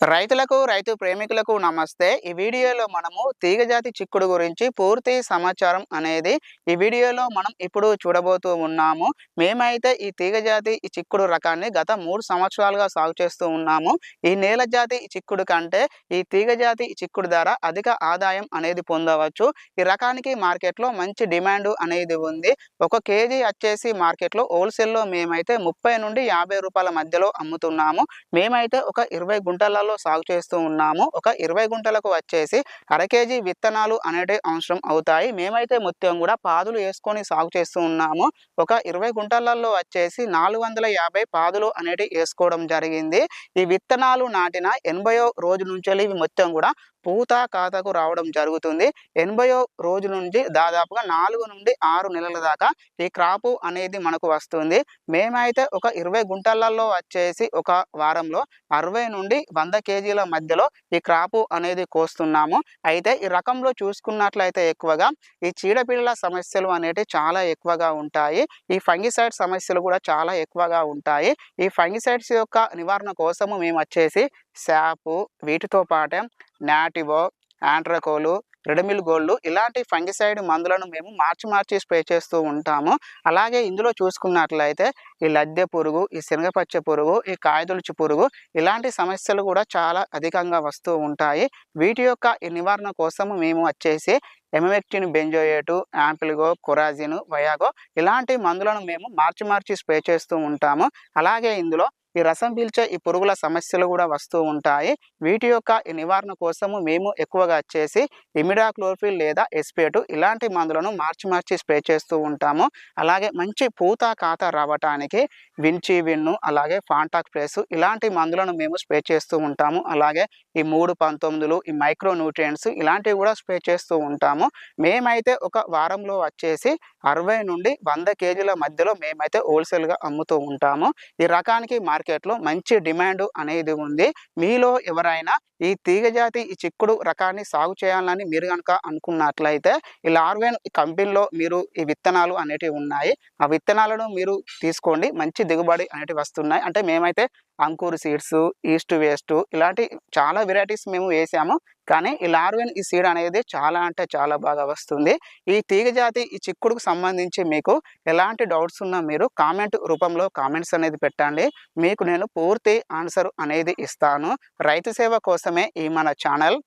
రైతులకు రైతు ప్రేమికులకు నమస్తే. ఈ వీడియోలో మనము తీగజాతి చిక్కుడు గురించి పూర్తి సమాచారం అనేది ఈ వీడియోలో మనం ఇప్పుడు చూడబోతూ ఉన్నాము. మేమైతే ఈ తీగజాతి ఈ చిక్కుడు రకాన్ని గత మూడు సంవత్సరాలుగా సాగు చేస్తూ ఉన్నాము. ఈ నేల జాతి చిక్కుడు కంటే ఈ తీగజాతి చిక్కుడు ధర అధిక ఆదాయం అనేది పొందవచ్చు. ఈ రకానికి మార్కెట్లో మంచి డిమాండ్ అనేది ఉంది. ఒక కేజీ వచ్చేసి మార్కెట్లో హోల్సేల్లో మేమైతే ముప్పై నుండి యాభై రూపాయల మధ్యలో అమ్ముతున్నాము. మేమైతే ఒక ఇరవై గుంటల గుంటలలో సాగు చేస్తూ ఉన్నాము. ఒక ఇరవై గుంటలకు వచ్చేసి అర కేజీ విత్తనాలు అనేటివి అవసరం అవుతాయి. మేమైతే మొత్తం కూడా పాదులు వేసుకొని సాగు చేస్తూ ఉన్నాము. ఒక ఇరవై గుంటలలో వచ్చేసి నాలుగు వందల యాభై పాదులు అనేటివి వేసుకోవడం జరిగింది. ఈ విత్తనాలు నాటిన ఎనభయో రోజు నుంచి ఇవి మొత్తం కూడా పూత ఖాతాకు రావడం జరుగుతుంది. ఎనభయో రోజు నుంచి దాదాపుగా నాలుగు నుండి ఆరు నెలల దాకా ఈ క్రాపు అనేది మనకు వస్తుంది. మేమైతే ఒక ఇరవై గుంటలలో వచ్చేసి ఒక వారంలో అరవై నుండి వంద కేజీల మధ్యలో ఈ క్రాపు అనేది కోస్తున్నాము. అయితే ఈ రకంలో చూసుకున్నట్లయితే ఎక్కువగా ఈ చీడపీడల సమస్యలు అనేటివి చాలా ఎక్కువగా ఉంటాయి. ఈ ఫంగిసైడ్ సమస్యలు కూడా చాలా ఎక్కువగా ఉంటాయి. ఈ ఫంగిసైడ్స్ యొక్క నివారణ కోసము మేము వచ్చేసి శాపు వీటితో పాటే నాటివో ఆంట్రకోలు రెడమిల్ గోల్డ్ ఇలాంటి ఫంగిసైడ్ మందులను మేము మార్చి మార్చి స్ప్రే చేస్తూ ఉంటాము. అలాగే ఇందులో చూసుకున్నట్లయితే ఈ లద్దె పురుగు ఈ శనగపచ్చ పురుగు ఈ కాయదులుచు పురుగు ఇలాంటి సమస్యలు కూడా చాలా అధికంగా వస్తూ ఉంటాయి. వీటి యొక్క నివారణ కోసము మేము వచ్చేసి ఎమమెక్టిన్ బెంజోయేటు యాంపిల్గో కొరాజిన్ వయాగో ఇలాంటి మందులను మేము మార్చి మార్చి స్ప్రే చేస్తూ ఉంటాము. అలాగే ఇందులో ఈ రసం పీల్చే ఈ పురుగుల సమస్యలు కూడా వస్తూ ఉంటాయి. వీటి యొక్క ఈ నివారణ కోసము మేము ఎక్కువగా వచ్చేసి ఇమిడాక్లోర్ఫిల్ లేదా ఎస్పేటు ఇలాంటి మందులను మార్చి మార్చి స్ప్రే చేస్తూ ఉంటాము. అలాగే మంచి పూత కాత రావటానికి వించి విన్ను అలాగే ఫాంటాక్ ప్లేస్ ఇలాంటి మందులను మేము స్ప్రే చేస్తూ ఉంటాము. అలాగే ఈ మూడు పంతొమ్మిదిలు ఈ మైక్రో న్యూట్రియంట్స్ ఇలాంటివి కూడా స్ప్రే చేస్తూ ఉంటాము. మేమైతే ఒక వారంలో వచ్చేసి అరవై నుండి వంద కేజీల మధ్యలో మేమైతే హోల్సేల్గా అమ్ముతూ ఉంటాము. ఈ రకానికి మార్కెట్ మార్కెట్లో మంచి డిమాండ్ అనేది ఉంది. మీలో ఎవరైనా ఈ తీగజాతి ఈ చిక్కుడు రకాన్ని సాగు చేయాలని మీరు కనుక అనుకున్నట్లయితే ఈ లార్వెన్ కంపెనీలో మీరు ఈ విత్తనాలు అనేటివి ఉన్నాయి. ఆ విత్తనాలను మీరు తీసుకోండి. మంచి దిగుబడి అనేటివి వస్తున్నాయి. అంటే మేమైతే అంకూర్ సీడ్స్ ఈస్ట్ వేస్ట్ ఇలాంటి చాలా వెరైటీస్ మేము వేసాము. కానీ ఈ లార్వెన్ ఈ సీడ్ అనేది చాలా అంటే చాలా బాగా వస్తుంది. ఈ తీగ జాతి ఈ చిక్కుడుకు సంబంధించి మీకు ఎలాంటి డౌట్స్ ఉన్నా మీరు కామెంట్ రూపంలో కామెంట్స్ అనేది పెట్టండి. మీకు నేను పూర్తి ఆన్సర్ అనేది ఇస్తాను. రైతు సేవ కోసమే ఈ మన ఛానల్.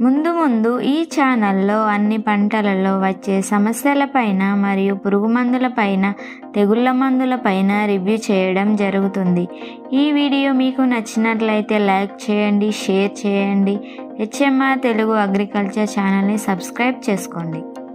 ముందు ముందు ఈ ఛానల్లో అన్ని పంటలలో వచ్చే సమస్యలపైన మరియు పురుగు మందులపైన తెగుళ్ళ మందులపైన రివ్యూ చేయడం జరుగుతుంది. ఈ వీడియో మీకు నచ్చినట్లయితే లైక్ చేయండి షేర్ చేయండి. హెచ్ఎంఆర్ తెలుగు అగ్రికల్చర్ ఛానల్ని సబ్స్క్రైబ్ చేసుకోండి.